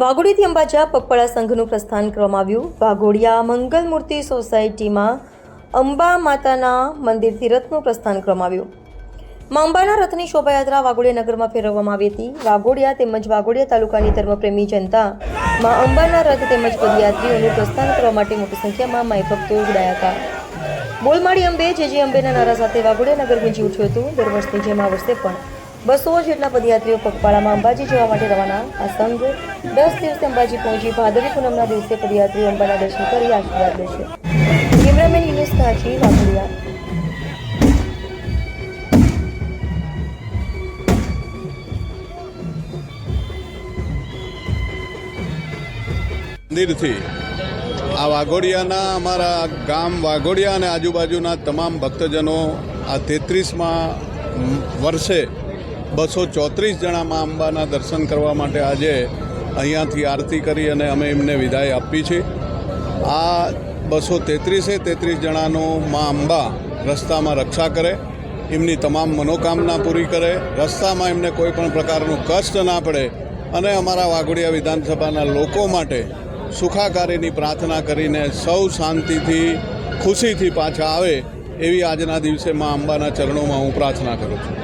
વાઘોડીથી અંબાજા પગપાળા સંઘનું પ્રસ્થાન કરવામાં આવ્યું. વાઘોડિયા મંગલ મૂર્તિ સોસાયટીમાં અંબા માતાના મંદિરથી રથનું પ્રસ્થાન કરવામાં આવ્યું. માં અંબાના રથની શોભાયાત્રા વાઘોડિયા નગરમાં ફેરવવામાં આવી હતી. વાઘોડિયા તેમજ વાઘોડિયા તાલુકાની ધર્મપ્રેમી જનતા માં અંબાના રથ તેમજ પદયાત્રીઓનું પ્રસ્થાન કરવા માટે મોટી સંખ્યામાં માય ભક્તો જોડાયા હતા. બોલમાળી અંબે જે જે અંબેના નારા સાથે વાઘોડિયા નગર ગુંજી ઉઠ્યું હતું, દર વર્ષની જેમ આ વર્ષે પણ બસો જેટલા પદયાત્રીઓ પગપાળામાં અંબાજી જવા માટે રવાના. આ સંઘ દસ દિવસે અંબાજી પહોંચી ભાદરી પૂનમના દિવસે પદયાત્રીઓ અંબાના દર્શન કરી આશીર્વાદ લેશે કેમેરામેન યુનુસ કાચી વાઘોડિયા. મંદિરથી આ વાઘોડિયાના અમારા ગામ વાઘોડિયા અને આજુબાજુના તમામ ભક્તજનો આ તેત્રીસમાં વર્ષે બસો ચોત્રીસ જણા મા અંબાના દર્શન કરવા માટે આજે અહીંયાથી આરતી કરી અને અમે એમને વિદાય આપી છે. આ બસો તેત્રીસે તેત્રીસ જણાનો મા અંબા રસ્તામાં રક્ષા કરે, એમની તમામ મનોકામના પૂરી કરે, રસ્તામાં એમને કોઈ પણ પ્રકારનું કષ્ટ ના પડે અને અમારા વાઘોડિયા વિધાનસભાના લોકો માટે સુખાકારીની પ્રાર્થના કરીને સૌ શાંતિથી, ખુશીથી પાછા આવે એવી આજના દિવસે મા અંબાના ચરણોમાં હું પ્રાર્થના કરું છું.